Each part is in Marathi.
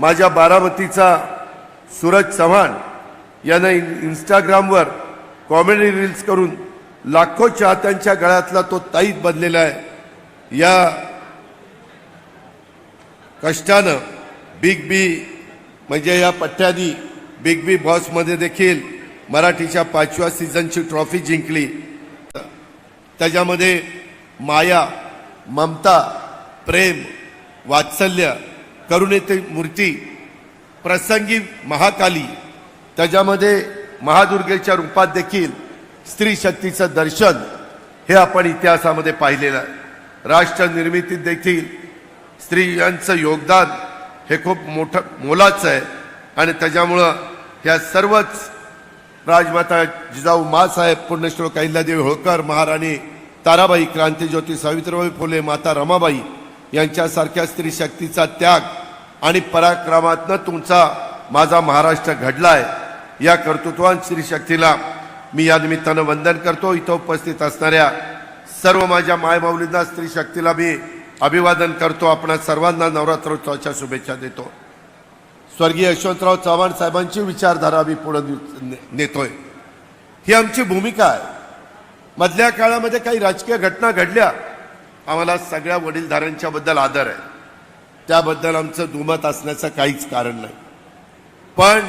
माझ्या बारामतीचा सूरज चव्हाण यानं इन इंस्टाग्रामवर कॉमेडी रील्स करून लाखो चाहत्यांच्या गळ्यातला तो ताईत बनलेला आहे. या कष्टानं बिग बी म्हणजे या पट्ट्यानी बिग बी बॉसमध्ये देखील मराठीच्या पाचव्या सीझनची ट्रॉफी जिंकली. त्याच्यामध्ये माया ममता प्रेम वात्सल्य करुणेची मूर्ती प्रसंगी महाकाली. त्याच्यामध्ये महादुर्गेच्या रूपात देखील स्त्री शक्तीचं दर्शन हे आपण इतिहासामध्ये पाहिलेलं आहे. राष्ट्र निर्मितीत देखील स्त्रियांचं योगदान हे खूप मोठं मोलाचं आहे. आणि त्याच्यामुळं ह्या सर्वच राजमाता जिजाऊ मासाहेब पुण्यश्लोक अहिल्यादेवी होळकर महाराणी ताराबाई क्रांतीज्योती सावित्रीबाई फुले माता रमाबाई यांच्यासारख्या स्त्री शक्तीचा त्याग आणि पराक्रमातनं तुमचा माझा महाराष्ट्र घडलाय या कर्तृत्वान स्त्री शक्तीला मी या निमित्तानं वंदन करतो. इथं उपस्थित असणाऱ्या सर्व माझ्या मायमाऊलींना स्त्री शक्तीला मी अभिवादन करतो. आपणा सर्वांना नवरात्रोत्सवाच्या शुभेच्छा देतो. स्वर्गीय यशवंतराव चव्हाण साहेबांची विचारधारा मी पुढे ने- नेतोय. ही आमची भूमिका आहे. मधल्या काळामध्ये काही राजकीय घटना घडल्या आम्हाला सगळ्या वडीलधाऱ्यांच्या बद्दल आदर आहे. त्याबद्दल आमचं दुमत असण्याचं काहीच कारण नाही. पण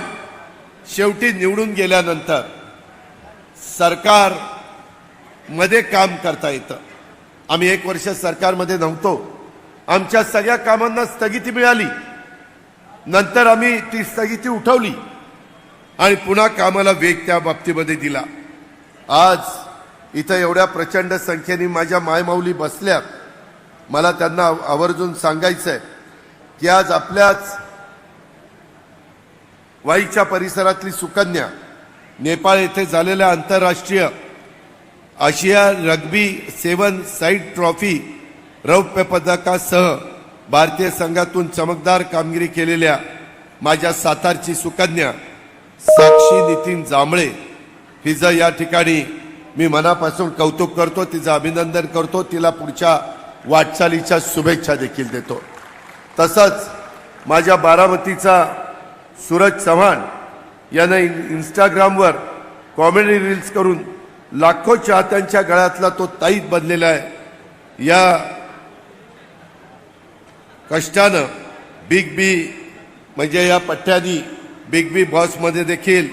शेवटी निवडून गेल्यानंतर सरकारमध्ये काम करता येतं. आम्ही एक वर्ष सरकारमध्ये नव्हतो. आमच्या सगळ्या कामांना स्थगिती मिळाली. नंतर आम्ही ती स्थगिती उठवली आणि पुन्हा कामाला वेग त्या बाबतीमध्ये दिला. आज इथं एवढ्या प्रचंड संख्येने माझ्या मायमाऊली बसल्या. मला त्यांना आवर्जून सांगायचं आहे की आज आपल्याच वाईच्या परिसरातली सुकन्या नेपाळ येथे झालेल्या आंतरराष्ट्रीय आशिया रग्बी सेवन साईड ट्रॉफी रौप्य पदकासह भारतीय संघातून चमकदार कामगिरी केलेल्या माझ्या सातारची सुकन्या साक्षी नितीन जांभळे. हिचं या ठिकाणी मी मनापासून कौतुक करतो तिचं अभिनंदन करतो तिला पुढच्या वाटचालीच्या शुभेच्छा देखील देतो. तसंच माझ्या बारामतीचा सूरज चव्हाण यानं इंस्टाग्रामवर कॉमेडी रील्स करून लाखो चाहत्यांच्या गळ्यातला तो ताईत बनलेला आहे. या कष्टानं बिग बी म्हणजे या पठ्ठ्यानी बिग बी बॉसमध्ये देखील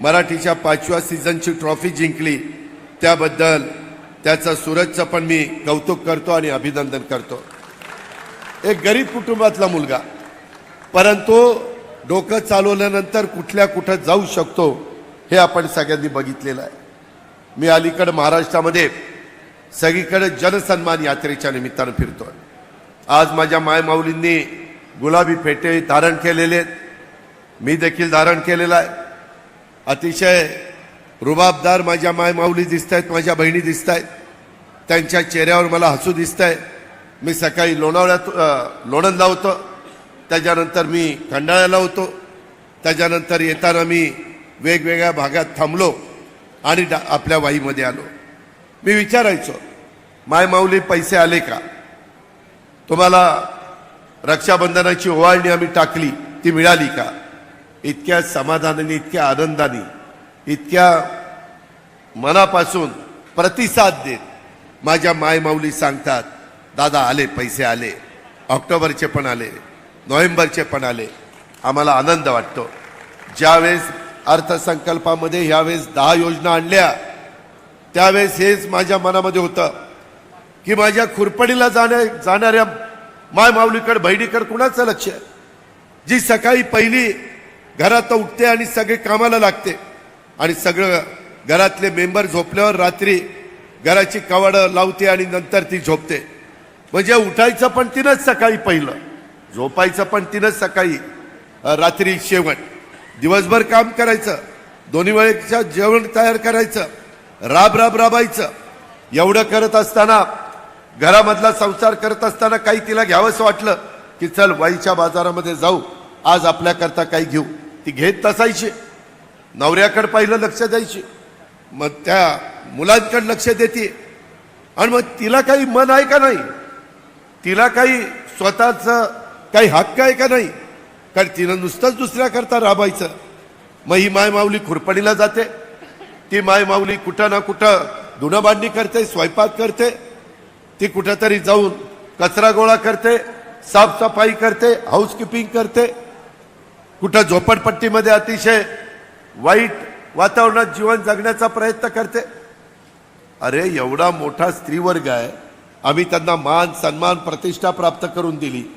मराठीच्या पाचव्या सीझनची ट्रॉफी जिंकली. त्याबद्दल त्याचं सूरजचं पण मी कौतुक करतो आणि अभिनंदन करतो. एक गरीब कुटुंबातला मुलगा. परंतु डोकं चालवल्यानंतर कुठल्या कुठं जाऊ शकतो हे आपण सगळ्यांनी बघितलेलं आहे. मी अलीकडं महाराष्ट्रामध्ये सगळीकडे जनसन्मान यात्रेच्या निमित्तानं फिरतोय. आज माझ्या मायमाऊलींनी गुलाबी फेटे धारण केलेले आहेत. मी देखील धारण केलेलं आहे. अतिशय रुबाबदार माझ्या मायमाऊली दिसत आहेत माझ्या बहिणी दिसत आहेत त्यांच्या चेहऱ्यावर मला हसू दिसत आहे मी सकाळी लोणावळ्यात लोणंदला होतो. त्याच्यानंतर मी खंडाळ्याला होतो. त्याच्यानंतर येताना मी वेगवेगळ्या भागात थांबलो आणि डा- आपल्या वाईमध्ये आलो. मी विचारायचो मायमाऊली पैसे आले का? तुम्हाला रक्षाबंधनाची ओवाळणी आम्ही टाकली ती मिळाली का? इतक्या समाधानाने इतक्या आनंदाने इतक्या मनापासून प्रतिसाद देत माझ्या मायमाऊली सांगतात दादा आले पैसे आले ऑक्टोबरचे पण आले नोव्हेंबरचे पण आले. आम्हाला आनंद वाटतो. ज्यावेळेस अर्थसंकल्पामध्ये ह्यावेळेस दहा योजना आणल्या त्यावेळेस हेच माझ्या मनामध्ये होतं की माझ्या खुरपडीला जाण्या जाणाऱ्या माय माऊलीकडे बहिणीकडे कुणाचं लक्ष आहे? जी सकाळी पहिली घरात उठते आणि सगळे कामाला लागते आणि सगळं घरातले मेंबर झोपल्यावर रात्री घराची कवाडं लावते आणि नंतर ती झोपते. म्हणजे उठायचं पण तिनंच सकाळी पहिलं. झोपायचं पण तिनंच सकाळी रात्री शेवट. दिवसभर काम करायचं. दोन्ही वेळेच्या जेवण तयार करायचं. राब राब राबायचं. एवढं करत असताना घरामधला संसार करत असताना काही तिला घ्यावंसं वाटलं की चल वाईच्या बाजारामध्ये जाऊ. आज आपल्याकरता काही घेऊ. ती घेत तसायची नवऱ्याकडे पहिलं लक्ष द्यायची. मग त्या मुलांकडे लक्ष देते. आणि मग तिला काही मन आहे का नाही? तिला काही स्वतःच काही हक्क आहे का नाही? कारण तिनं नुसतंच दुसऱ्याकरता राबायचं. मग ही माय माऊली खुरपणीला जाते. ती माय माऊली कुठं ना कुठं धुणंबांडणी करते स्वयंपाक करते. ती कुठंतरी जाऊन कचरा गोळा करते साफसफाई करते हाऊसकीपिंग करते. कुठं झोपडपट्टीमध्ये अतिशय वाईट वातावरणात जीवन जगण्याचा प्रयत्न करते. अरे एवढा मोठा स्त्रीवर्ग आहे. आम्ही त्यांना मान सन्मान प्रतिष्ठा प्राप्त करून दिली.